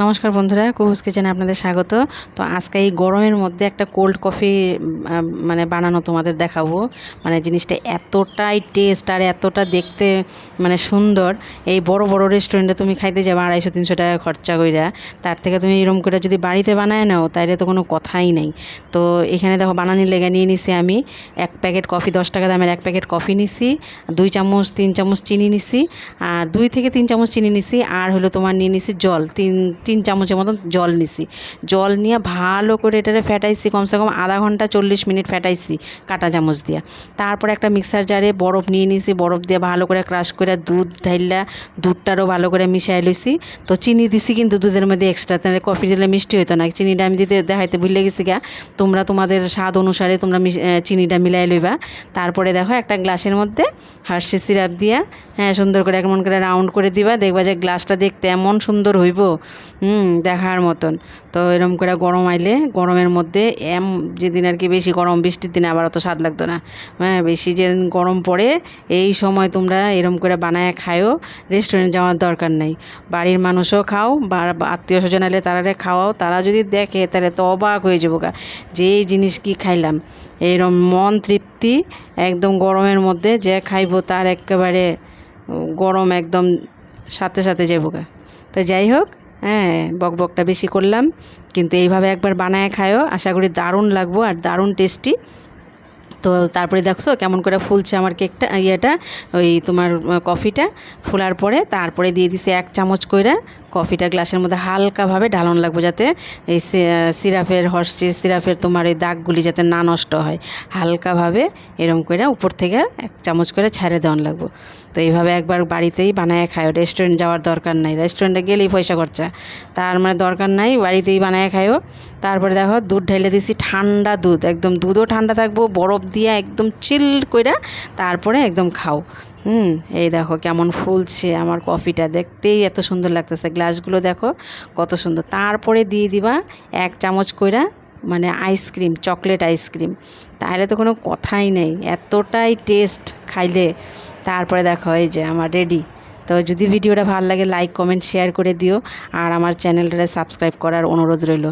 নমস্কার বন্ধুরা, কুহুস কিচেনে আপনাদের স্বাগত। তো আজকে এই গরমের মধ্যে একটা কোল্ড কফি মানে বানানো তোমাদের দেখাবো। মানে জিনিসটা এতটাই টেস্ট আর এতটা দেখতে মানে সুন্দর। এই বড় বড় রেস্টুরেন্টে তুমি খাইতে যাবে আড়াইশো, তিনশো টাকা খরচা কইরা। তার থেকে তুমি এরকম করে যদি বাড়িতে বানায় নাও, তাইলে তো কোনো কথাই নেই। তো এখানে দেখো বানানির লেগে নিয়ে নিছি আমি এক প্যাকেট কফি দশ টাকা দামের এক প্যাকেট কফি নিছি, দুই চামচ, তিন চামচ চিনি নিছি, আর দুই থেকে তিন চামচ চিনি নিছি, আর হলো তোমার নিয়ে নিছি জল, তিন তিন চামচের মতন জল নিছি। জল নিয়ে ভালো করে এটারে ফেটাইছি, কমসে কম আধা ঘণ্টা চল্লিশ মিনিট ফেটাইছি কাটা চামচ দিয়া। তারপর একটা মিক্সার জারে বরফ নিয়ে নিছি, বরফ দিয়ে ভালো করে ক্রাশ করে দুধ ঢাইলা দুধটারও ভালো করে মিশাই লইছি। তো চিনি দিছি কিন্তু দুধের মধ্যে এক্সট্রা তাহলে কফি দিলে মিষ্টি হইতো না। চিনিটা আমি দিতে দেখাইতে ভুলে গেছি গা। তোমরা তোমাদের স্বাদ অনুসারে তোমরা চিনিটা মিলাই লইবা। তারপরে দেখো একটা গ্লাসের মধ্যে হার্সি সিরাপ দিয়া হ্যাঁ সুন্দর করে এমন করে রাউন্ড করে দিবা। দেখবা যে গ্লাসটা দেখতে এমন সুন্দর হইব। হুম, দেখার মতন। তো এরম করে গরম আইলে, গরমের মধ্যে এম, যেদিন আর কি বেশি গরম, বৃষ্টির দিনে আবার অত স্বাদ লাগতো না। হ্যাঁ বেশি যেদিন গরম পড়ে, এই সময় তোমরা এরম করে বানায় খায়ও রেস্টুরেন্ট যাওয়ার দরকার নেই। বাড়ির মানুষও খাও, বা আত্মীয় স্বজন এলে তারারে খাওয়াও, তারা যদি দেখে, তাহলে তো অবাক হয়ে যাব গা। যে এই জিনিস কি খাইলাম এইরকম মন তৃপ্তি একদম গরমের মধ্যে, যে খাইবো তার একেবারে গরম একদম সাথে সাথে যাব গা। তো যাই হোক হ্যাঁ বকবকটা বেশি করলাম। কিন্তু এইভাবে একবার বানায় খায়ও আশা করি দারুণ লাগবো আর দারুণ টেস্টি তো তারপরে দেখছ কেমন করে ফুলছে আমার কেকটা, ইয়েটা, ওই তোমার কফিটা। ফোলার পরে তারপরে দিয়ে দিছে এক চামচ কইরা কফিটা গ্লাসের মধ্যে হালকাভাবে ঢালন লাগবে যাতে এই সিরাপের হর্ষি সিরাপের তোমার এই দাগগুলি যাতে না নষ্ট হয়। হালকাভাবে এরম করে উপর থেকে এক চামচ করে ছাড়ে দেওয়ান লাগবো। তো এইভাবে একবার বাড়িতেই বানায় খায় রেস্টুরেন্ট যাওয়ার দরকার নাই। রেস্টুরেন্টে গেলেই পয়সা খরচা। তার মানে দরকার নাই, বাড়িতেই বানায় খায়ও তারপরে দেখো দুধ ঢেলে দিছি ঠান্ডা দুধ। একদম দুধও ঠান্ডা থাকব, বরফ দিয়ে একদম চিল করে তারপরে একদম খাও। হুম, এই দেখো কেমন ফুলছে আমার কফিটা। দেখতেই এত সুন্দর লাগতেছে। গ্লাসগুলো দেখো কত সুন্দর। তারপরে দিয়ে দিবা এক চামচ কইরা মানে আইসক্রিম চকলেট আইসক্রিম তাহলে তো কোনো কথাই নেই। এতটাই টেস্ট খাইলে। তারপরে দেখো এই যে আমার রেডি তো যদি ভিডিওটা ভালো লাগে লাইক কমেন্ট শেয়ার করে দিও। আর আমার চ্যানেলটা সাবস্ক্রাইব করার অনুরোধ রইল।